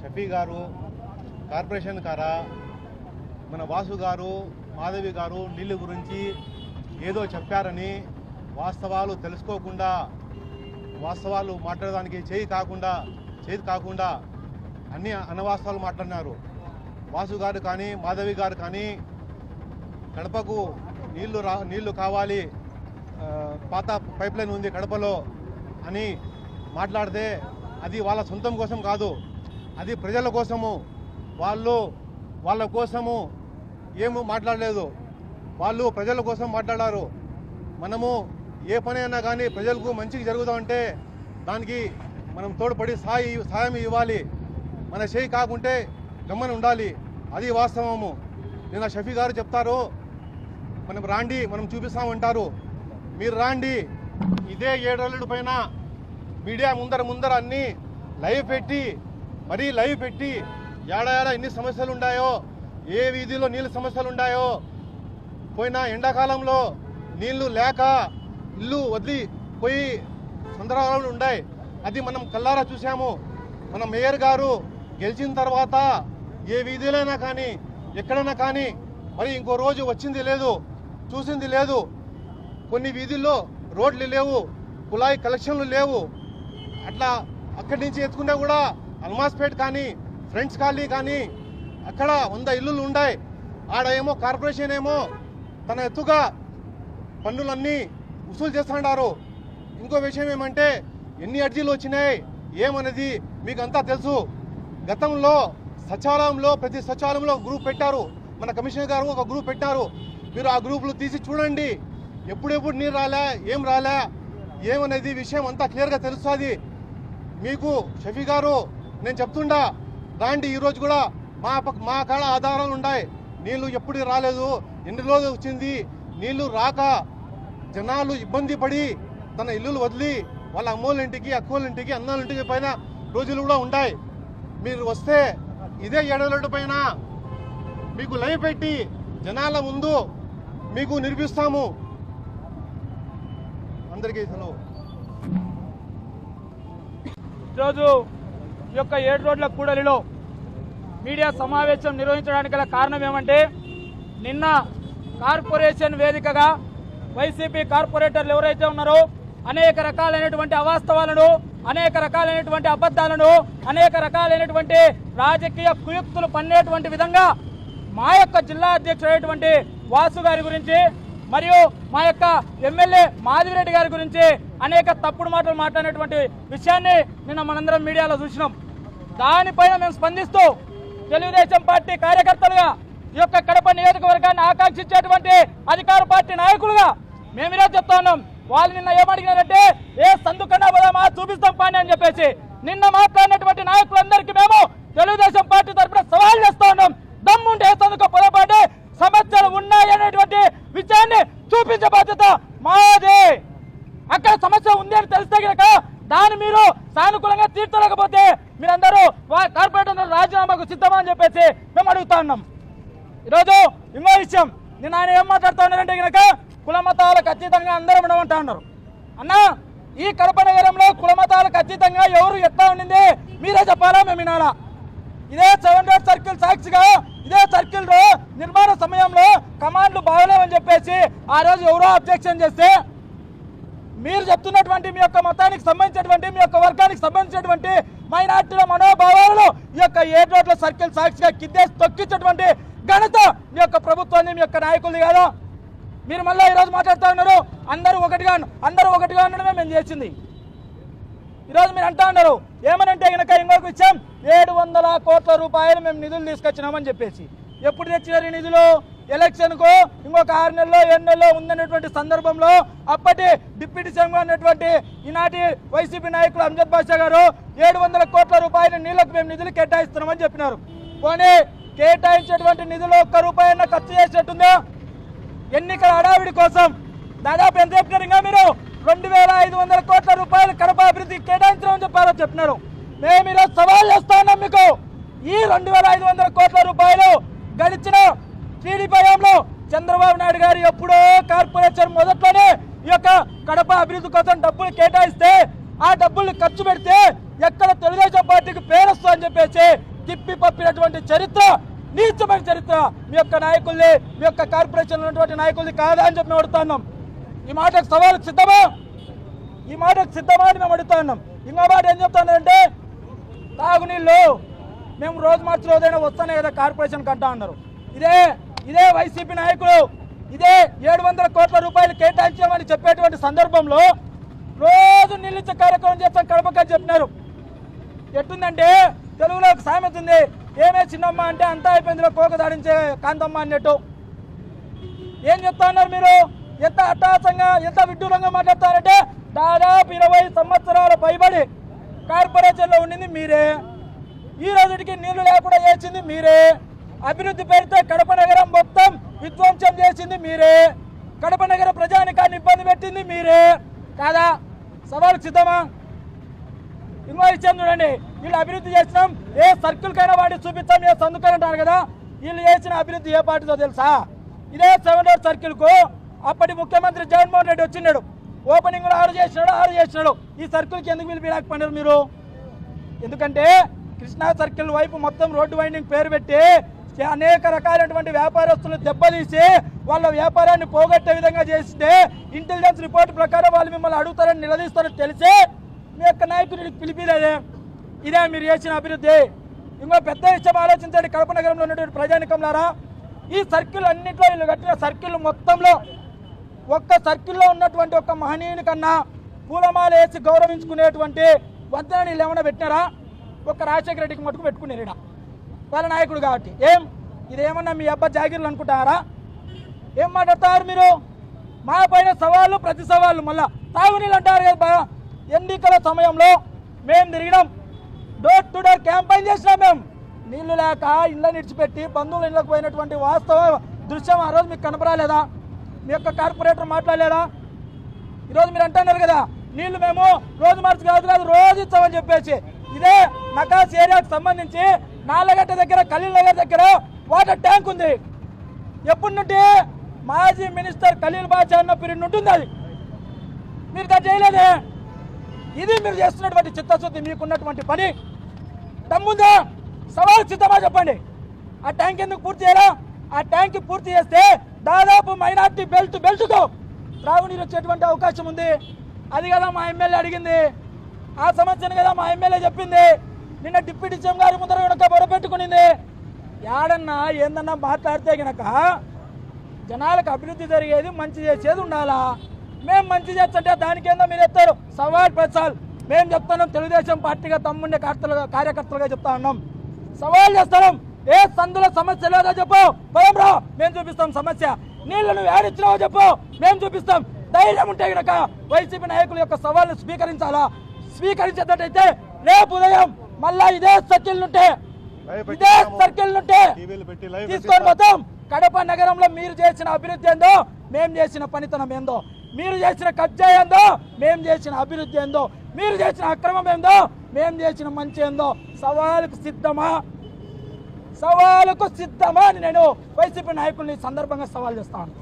షఫీ గారు కార్పొరేషన్ కారా మన వాసు గారు మాధవి గారు నీళ్ళు గురించి ఏదో చెప్పారని వాస్తవాలు తెలుసుకోకుండా వాస్తవాలు మాట్లాడడానికి చేయి కాకుండా చేతి కాకుండా అన్ని అనవాస్తవాలు మాట్లాడినారు. వాసు గారు కానీ మాధవి గారు కానీ కడపకు నీళ్ళు రా నీళ్ళు కావాలి పాత పైప్ లైన్ ఉంది కడపలో అని మాట్లాడితే అది వాళ్ళ సొంతం కోసం కాదు అది ప్రజల కోసము. వాళ్ళు వాళ్ళ కోసము ఏమో మాట్లాడలేదు. వాళ్ళు ప్రజల కోసం మాట్లాడారు. మనము ఏ పని అయినా కానీ ప్రజలకు మంచిగా జరుగుతామంటే దానికి మనం తోడ్పడి సాయి సాయం ఇవ్వాలి. మన చేయి కాకుంటే గమ్మన ఉండాలి. అది వాస్తవము. నిన్న షఫీ గారు చెప్తారు మనం రాండి మనం చూపిస్తామంటారు. మీరు రాండి ఇదే ఏడేళ్ళ పైన మీడియా ముందర ముందర అన్ని లైవ్ పెట్టి మరీ లైవ్ పెట్టి ఏడాడ ఎన్ని సమస్యలు ఉన్నాయో ఏ వీధిలో నీళ్ళ సమస్యలు ఉన్నాయో పోయిన ఎండాకాలంలో నీళ్ళు లేక ఇల్లు వదిలి పోయి సందర్భాలు ఉన్నాయి అది మనం కల్లారా చూసాము మన మేయర్ గారు గెలిచిన తర్వాత ఏ వీధిలోనైనా కానీ ఎక్కడైనా కానీ మరి ఇంకో రోజు వచ్చింది లేదు చూసింది లేదు. కొన్ని వీధుల్లో రోడ్లు లేవు కుళాయి కలెక్షన్లు లేవు. అట్లా అక్కడి నుంచి ఎత్తుకున్నా కూడా అల్మాస్పేట్ కానీ ఫ్రెండ్స్ కాలనీ కానీ అక్కడ వంద ఇల్లులు ఉన్నాయి ఆడ ఏమో కార్పొరేషన్ ఏమో తన ఎత్తుగా పన్నులన్నీ వసూలు చేస్తున్నారు ఇంకో విషయం ఏమంటే ఎన్ని అర్జీలు వచ్చినాయి ఏమనేది మీకు అంతా తెలుసు. గతంలో సచివాలయంలో ప్రతి సచివాలయంలో గ్రూప్ పెట్టారు. మన కమిషనర్ గారు ఒక గ్రూప్ పెట్టారు. మీరు ఆ గ్రూపులు తీసి చూడండి. ఎప్పుడెప్పుడు నీరు రాలే ఏం రాలే ఏమనేది విషయం అంతా క్లియర్గా తెలుస్తుంది. మీకు షఫీ గారు నేను చెప్తుండా రాండి ఈరోజు కూడా మా మా కాడ ఆధారాలు ఉన్నాయి నీళ్ళు ఎప్పుడు రాలేదు ఎన్ని రోజులు వచ్చింది నీళ్ళు రాక జనాలు ఇబ్బంది పడి తన ఇల్లులు వదిలి వాళ్ళ అమ్మోళ్ళ ఇంటికి అక్కోళ్ళ ఇంటికి అన్నాళ్ళ ఇంటికి పైన రోజులు కూడా ఉంటాయి మీరు వస్తే ఇదే ఏడలోటు పైన మీకు లైవ్ పెట్టి జనాల ముందు మీకు నిర్మిస్తాము. అందరికీ సెలవు. ఈరోజు ఈ యొక్క ఏడు రోడ్ల కూడలిలో మీడియా సమావేశం నిర్వహించడానికి గల కారణం ఏమంటే నిన్న కార్పొరేషన్ వేదికగా వైసీపీ కార్పొరేటర్లు ఎవరైతే ఉన్నారో అనేక రకాలైనటువంటి అవాస్తవాలను అనేక రకాలైనటువంటి అబద్ధాలను అనేక రకాలైనటువంటి రాజకీయ కుయుక్తులు పన్నేటువంటి విధంగా మా యొక్క జిల్లా అధ్యక్షుడైనటువంటి వాసు గారి గురించి మరియు మా యొక్క ఎమ్మెల్యే మాధవిరెడ్డి గారి గురించి అనేక తప్పుడు మాటలు మాట్లాడినటువంటి విషయాన్ని నిన్న మనందరం మీడియాలో చూసినాం. దానిపైన మేము స్పందిస్తూ తెలుగుదేశం పార్టీ కార్యకర్తలుగా ఈ యొక్క కడప నియోజకవర్గాన్ని ఆకాంక్షించేటువంటి అధికార పార్టీ నాయకులుగా మేము ఈరోజు చెప్తా ఉన్నాం. వాళ్ళు నిన్న ఏమడిగినారంటే ఏ సందుకన్నా పోదామా చూపిస్తాం పాని అని చెప్పేసి. నిన్న మాట్లాడినటువంటి నాయకులందరికీ మేము తెలుగుదేశం పార్టీ తరఫున సవాల్ చేస్తా ఉన్నాం. దమ్ముంటే ఏ సందుకు సమస్యలు ఉన్నాయనేటువంటి విషయాన్ని చూపించే బాధ్యత మాదే. అక్కడ సమస్య ఉంది అని తెలిస్తే కనుక దాన్ని మీరు సానుకూలంగా తీర్చలేకపోతే మీరందరూ వా- కార్పొరేటర్ రాజీనామాకు సిద్ధమా అని చెప్పేసి మేము అడుగుతా ఉన్నాం. ఈరోజు ఇంకో విషయం నేను ఆయన ఏం మాట్లాడుతూ ఉన్నారంటే కనుక కుల మతాలకు అతీతంగా అందరూ ఉండమంటా ఉన్నారు. అన్నా ఈ కడప నగరంలో కుల అతీతంగా ఎవరు ఎట్లా ఉండింది? మీరే చెప్పాలా? మేము వినాలా? ఇదే సెవెన్ రోడ్ సర్కిల్ సాక్షిగా ఇదే సర్కిల్లో నిర్మాణ సమయంలో కమాండ్లు బాగలేవని చెప్పేసి ఆ రోజు ఎవరో అబ్జెక్షన్ చేస్తే మీరు చెప్తున్నటువంటి మీ యొక్క మతానికి సంబంధించినటువంటి మీ యొక్క వర్గానికి సంబంధించినటువంటి మైనార్టీల మనోభావాలను ఈ యొక్క ఏడు రోడ్ల సర్కిల్ సాక్షిగా కిద్దేసి తొక్కించేటువంటి ఘనత మీ యొక్క ప్రభుత్వాన్ని మీ యొక్క నాయకులు కాదా? మీరు మళ్ళీ ఈరోజు మాట్లాడుతూ ఉన్నారు అందరూ ఒకటిగా అందరూ ఒకటిగా ఉండడమే మేము చేసింది. ఈరోజు మీరు అంటా ఉన్నారు ఏమనంటే కనుక ఇంకొక విషయం ఏడు వందల కోట్ల రూపాయలు మేము నిధులు తీసుకొచ్చినామని చెప్పేసి. ఎప్పుడు తెచ్చినారు ఈ నిధులు? ఎలక్షన్కు ఇంకొక ఆరు నెలలో ఏడు నెలలో ఉందనేటువంటి సందర్భంలో అప్పటి డిప్యూటీ సీఎంగా ఉన్నటువంటి ఈనాటి వైసీపీ నాయకులు అంజద్ బాషా గారు ఏడు వందల కోట్ల రూపాయల నీళ్ళకు మేము నిధులు కేటాయిస్తున్నామని చెప్పినారు. పోనీ కేటాయించేటువంటి నిధులు ఒక్క రూపాయన్న ఖర్చు చేసినట్టుందో? ఎన్నికల హడావిడి కోసం దాదాపు ఎంత చెప్పినారు ఇంకా మీరు? రెండు వేల ఐదు వందల కోట్ల రూపాయలు కడప అభివృద్ధి కేటాయించడం చెప్పారో చెప్పినారు. మేము ఈరోజు సవాల్ చేస్తాను మీకు. ఈ రెండు వేల ఐదు వందల కోట్ల రూపాయలు గడిచిన టీడీపీ హయాంలో చంద్రబాబు నాయుడు గారు ఎప్పుడో కార్పొరేషన్ మొదట్లోనే ఈ యొక్క కడప అభివృద్ధి కోసం డబ్బులు కేటాయిస్తే ఆ డబ్బుల్ని ఖర్చు పెడితే ఎక్కడ తెలుగుదేశం పార్టీకి పేరొస్తా అని చెప్పేసి తిప్పి పప్పినటువంటి చరిత్ర నీచమైన చరిత్ర మీ యొక్క నాయకుల్ని మీ యొక్క కార్పొరేషన్ ఉన్నటువంటి నాయకుల్ని కాదా అని చెప్పి అడుగుతున్నాం ఈ మాటకు సవాలుకు సిద్ధమా? ఈ మాటకు సిద్ధమా అని మేము అడుగుతున్నాం ఇంకో మాట ఏం చెప్తానంటే తాగునీళ్ళు మేము రోజు మార్చి రోజైనా వస్తానే కదా కార్పొరేషన్ కంటా అన్నారు. ఇదే ఇదే వైసీపీ నాయకులు ఇదే ఏడు వందల కోట్ల రూపాయలు కేటాయించామని చెప్పేటువంటి సందర్భంలో రోజు నిలిచే కార్యక్రమం చేస్తాం కడపకని చెప్పినారు. ఎట్టుందంటే తెలుగులో ఒక సామెత ఉంది. ఏమే చిన్నమ్మ అంటే అంతా అయిపోయిందిలో కోక దాడించే కాంతమ్మ అన్నట్టు. ఏం చెప్తా ఉన్నారు మీరు? ఎంత అట్టహాసంగా ఎంత విడ్డూరంగా మాట్లాడతారంటే దాదాపు ఇరవై సంవత్సరాల పైబడి కార్పొరేషన్లో ఉండింది మీరే. ఈ రోజుకి నీళ్ళు లేకుండా చేసింది మీరే. అభివృద్ధి పేరుతో కడప నగరం మొత్తం విధ్వంసం చేసింది మీరే. కడప నగర ప్రజానికాన్ని ఇబ్బంది పెట్టింది మీరే. కాదా? సవాలు సిద్ధమా? ఇంకో చూడండి. వీళ్ళు అభివృద్ధి చేసినాం ఏ సర్కిల్ కైనా వాడి చూపిస్తాం ఏ సందుకని అంటారు కదా. వీళ్ళు చేసిన అభివృద్ధి ఏ పార్టీతో తెలుసా? ఇదే సెవెన్ రోడ్ సర్కిల్కు అప్పటి ముఖ్యమంత్రి జగన్మోహన్ రెడ్డి వచ్చినాడు ఓపెనింగ్ ఆరు చేసినాడు ఆరు చేసినాడు. ఈ సర్కిల్కి ఎందుకు పిలిపిలేకపోయినారు మీరు? ఎందుకంటే కృష్ణా సర్కిల్ వైపు మొత్తం రోడ్డు వైండింగ్ పేరు పెట్టి అనేక రకాలైనటువంటి వ్యాపారస్తులు దెబ్బతీసి వాళ్ళ వ్యాపారాన్ని పోగొట్టే విధంగా చేస్తే ఇంటెలిజెన్స్ రిపోర్ట్ ప్రకారం వాళ్ళు మిమ్మల్ని అడుగుతారని నిలదీస్తారని తెలిసి మీ యొక్క నాయకుడిని పిలిపిలేదే. ఇదే మీరు చేసిన అభివృద్ధి. ఇంకో పెద్ద విషయం ఆలోచించండి. కడప నగరంలో ఉన్నటువంటి ప్రజానికంలారా ఈ సర్కిల్ అన్నింటిలో వీళ్ళు కట్టిన సర్కిల్ మొత్తంలో ఒక్క సర్కిల్లో ఉన్నటువంటి ఒక్క మహనీయుని కన్నా పూలమాల వేసి గౌరవించుకునేటువంటి వద్దనని వీళ్ళు ఏమైనా పెట్టినారా? ఒక్క రాజశేఖర రెడ్డికి మటుకు పెట్టుకునేరు వాళ్ళ నాయకుడు కాబట్టి. ఏం? ఇదేమన్నా మీ అబ్బా జాగిర్లు అనుకుంటారా? ఏం మాట్లాడతారు మీరు? మా పైన సవాళ్ళు ప్రతి సవాళ్ళు మళ్ళా. తాగునీళ్ళు అంటారు కదా ఎన్నికల సమయంలో మేము తిరిగినాం. డోర్ టు డోర్ క్యాంపెయిన్ చేసినాం మేము నీళ్ళు లేక ఇళ్ళ నిడిచిపెట్టి బంధువులు ఇళ్ళకి పోయినటువంటి వాస్తవ దృశ్యం ఆ రోజు మీకు కనపరాలేదా? మీ యొక్క కార్పొరేటర్ మాట్లాడలేదా ఈరోజు మీరు అంటున్నారు కదా నీళ్ళు మేము రోజు మార్చి కాదు కాదు రోజు ఇచ్చామని చెప్పేసి. ఇదే నకాస్ ఏరియాకు సంబంధించి నాలగట్ట దగ్గర ఖలీల్ నగర్ దగ్గర వాటర్ ట్యాంక్ ఉంది. ఎప్పటి నుండి మాజీ మినిస్టర్ ఖలీల్ బాచా అన్న పీరియడ్ ఉంటుంది అది. మీరు దాన్ని చేయలేదే? ఇది మీరు చేస్తున్నటువంటి చిత్తశుద్ధి మీకున్నటువంటి పని. దమ్ముందా? సవాల్ సిద్ధమా చెప్పండి. ఆ ట్యాంక్ ఎందుకు పూర్తి చేయాలా? ఆ ట్యాంక్ పూర్తి చేస్తే దాదాపు మైనార్టీ బెల్ట్ బెల్ట్తో త్రాగునీరు వచ్చేటువంటి అవకాశం ఉంది. అది కదా మా ఎమ్మెల్యే అడిగింది. ఆ సమస్యను కదా మా ఎమ్మెల్యే చెప్పింది. నిన్న డిప్యూటీ సీఎం గారి ముందర వెనక బొరపెట్టుకునింది ఏడన్నా ఏందన్నా మాట్లాడితే గనక జనాలకు అభివృద్ధి జరిగేది మంచి చేసేది ఉండాలా? మేము మంచి చేస్తుంటే దానికేందో మీరు ఎత్తారు సవాల్ పెంచాలి మేము చెప్తున్నాం తెలుగుదేశం పార్టీగా తమ్ముండే కార్తలుగా కార్యకర్తలుగా చెప్తా ఉన్నాం. సవాల్ చేస్తున్నాం. ఏ సందుల సమస్య లేదో చెప్పు. భయం రా మేము చూపిస్తాం సమస్య. నీళ్ళు నువ్వు ఏడిచ్చినావో చెప్పు. మేము చూపిస్తాం. ధైర్యం ఉంటే గనక వైసీపీ నాయకుల యొక్క సవాల్ను స్వీకరించాలా? స్వీకరించేటట్టయితే రేపు ఉదయం మళ్ళా ఇదే సర్కిల్ నుంటే ఇదే. సర్కిల్ నుంటే తీసుకొని పోతాం. కడప నగరంలో మీరు చేసిన అభివృద్ధి ఏందో మేం చేసిన పనితనం ఏందో మీరు చేసిన కబ్జా ఏందో మేం చేసిన అభివృద్ధి ఏందో మీరు చేసిన అక్రమం ఏందో మేం చేసిన మంచి ఏందో సవాలుకు సిద్ధమా? సవాలుకు సిద్ధమా అని నేను వైసీపీ నాయకుల్ని సందర్భంగా సవాల్ చేస్తాను